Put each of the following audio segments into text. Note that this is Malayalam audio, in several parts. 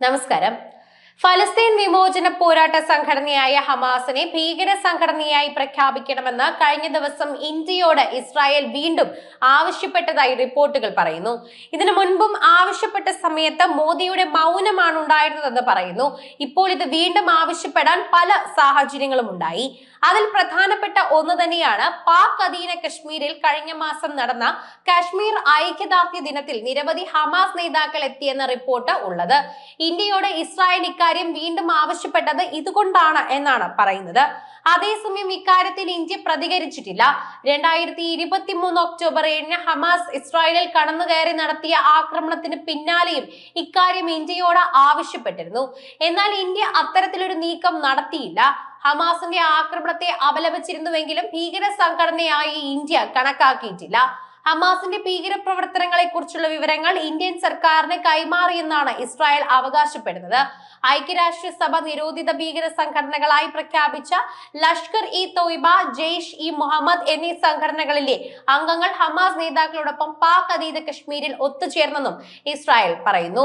നമസ്കാരം. ഫലസ്തീൻ വിമോചന പോരാട്ട സംഘടനയായ ഹമാസിനെ ഭീകര സംഘടനയായി പ്രഖ്യാപിക്കണമെന്ന് കഴിഞ്ഞ ദിവസം ഇന്ത്യയോട് ഇസ്രായേൽ വീണ്ടും ആവശ്യപ്പെട്ടതായി റിപ്പോർട്ടുകൾ പറയുന്നു. ഇതിനു മുൻപും ആവശ്യപ്പെട്ട സമയത്ത് മോദിയുടെ മൗനമാണ് ഉണ്ടായിരുന്നതെന്ന് പറയുന്നു. ഇപ്പോൾ ഇത് വീണ്ടും ആവശ്യപ്പെടാൻ പല സാഹചര്യങ്ങളും ഉണ്ടായി. അതിൽ പ്രധാനപ്പെട്ട ഒന്ന് തന്നെയാണ് പാക് അധീന കശ്മീരിൽ കഴിഞ്ഞ മാസം നടന്ന കാശ്മീർ ഐക്യദാർഢ്യ ദിനത്തിൽ നിരവധി ഹമാസ് നേതാക്കൾ എത്തിയെന്ന റിപ്പോർട്ട് ഉള്ളത്. ഇന്ത്യയോട് ഇസ്രായേൽ ഇക്കാര്യം വീണ്ടും ആവശ്യപ്പെട്ടത് ഇതുകൊണ്ടാണ് എന്നാണ് പറയുന്നത്. അതേസമയം ഇക്കാര്യത്തിൽ ഇന്ത്യ പ്രതികരിച്ചിട്ടില്ല. രണ്ടായിരത്തി ഇരുപത്തി മൂന്ന് ഒക്ടോബർ ഏഴിന് ഹമാസ് ഇസ്രായേലിൽ കടന്നുകയറി നടത്തിയ ആക്രമണത്തിന് പിന്നാലെയും ഇക്കാര്യം ഇന്ത്യയോട് ആവശ്യപ്പെട്ടിരുന്നു. എന്നാൽ ഇന്ത്യ അത്തരത്തിലൊരു നീക്കം നടത്തിയില്ല. ഹമാസിന്റെ ആക്രമണത്തെ അപലപിച്ചിരുന്നുവെങ്കിലും ഭീകര സംഘടനയായി ഇന്ത്യ കണക്കാക്കിയിട്ടില്ല. ഹമാസിന്റെ ഭീകര പ്രവർത്തനങ്ങളെ കുറിച്ചുള്ള വിവരങ്ങൾ ഇന്ത്യൻ സർക്കാരിന് കൈമാറിയെന്നാണ് ഇസ്രായേൽ അവകാശപ്പെടുന്നത്. ഐക്യരാഷ്ട്രസഭ നിരോധിത ഭീകര സംഘടനകളായി പ്രഖ്യാപിച്ച ലഷ്കർ ഇ തോയ്ബ ജെയ്ഷ് ഇ മുഹമ്മദ് എന്നീ സംഘടനകളിലെ അംഗങ്ങൾ ഹമാസ് നേതാക്കളോടൊപ്പം പാക് അതീത കശ്മീരിൽ ഒത്തുചേർന്നെന്നും ഇസ്രായേൽ പറയുന്നു.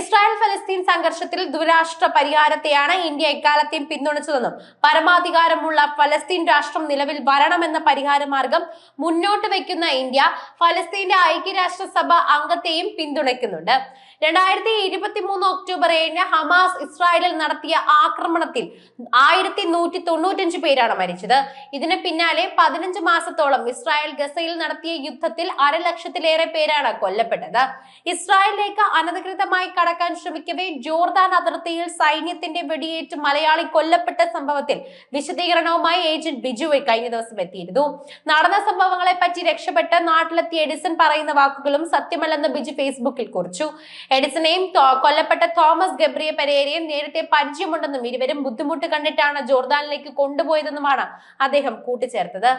ഇസ്രായേൽ ഫലസ്തീൻ സംഘർഷത്തിൽ ദുരാഷ്ട്ര പരിഹാരത്തെയാണ് ഇന്ത്യ എക്കാലത്തെയും പിന്തുണച്ചതെന്നും പരമാധികാരമുള്ള ഫലസ്തീൻ രാഷ്ട്രം നിലവിൽ വരണമെന്ന പരിഹാര മാർഗം മുന്നോട്ട് വയ്ക്കുന്ന ഇന്ത്യ ഫലസ്തീന്റെ ഐക്യരാഷ്ട്രസഭ അംഗത്തെയും പിന്തുണയ്ക്കുന്നുണ്ട്. രണ്ടായിരത്തി ഇരുപത്തി മൂന്ന് ഒക്ടോബർ ഏഴിന് ഹമാസ് ഇസ്രായേലിൽ നടത്തിയ ആക്രമണത്തിൽ ആയിരത്തി നൂറ്റി തൊണ്ണൂറ്റഞ്ച് പേരാണ് മരിച്ചത്. ഇതിന് പിന്നാലെ പതിനഞ്ച് മാസത്തോളം ഇസ്രായേൽ ഗസയിൽ നടത്തിയ യുദ്ധത്തിൽ അരലക്ഷത്തിലേറെ പേരാണ് കൊല്ലപ്പെട്ടത്. ഇസ്രായേലിലേക്ക് അനധികൃതമായി കടക്കാൻ ശ്രമിക്കവേ ജോർദാൻ അതിർത്തിയിൽ സൈന്യത്തിന്റെ വെടിയേറ്റ് മലയാളി കൊല്ലപ്പെട്ട സംഭവത്തിൽ വിശദീകരണവുമായി ഏജന്റ് ബിജു കഴിഞ്ഞ ദിവസം എത്തിയിരുന്നു. നടന്ന സംഭവങ്ങളെ പറ്റി രക്ഷപ്പെട്ട് നാട്ടിലെത്തിയ എഡിസൺ പറയുന്ന വാക്കുകളും സത്യമല്ലെന്ന് ബിജു ഫേസ്ബുക്കിൽ കുറിച്ചു. എഡിസനെയും കൊല്ലപ്പെട്ട തോമസ് ഗബ്രിയ പെരേരയും നേരത്തെ പരിചയമുണ്ടെന്നും ഇരുവരും ബുദ്ധിമുട്ട് കണ്ടിട്ടാണ് ജോർദാനിലേക്ക് കൊണ്ടുപോയതെന്നുമാണ് അദ്ദേഹം കൂട്ടിച്ചേർത്തത്.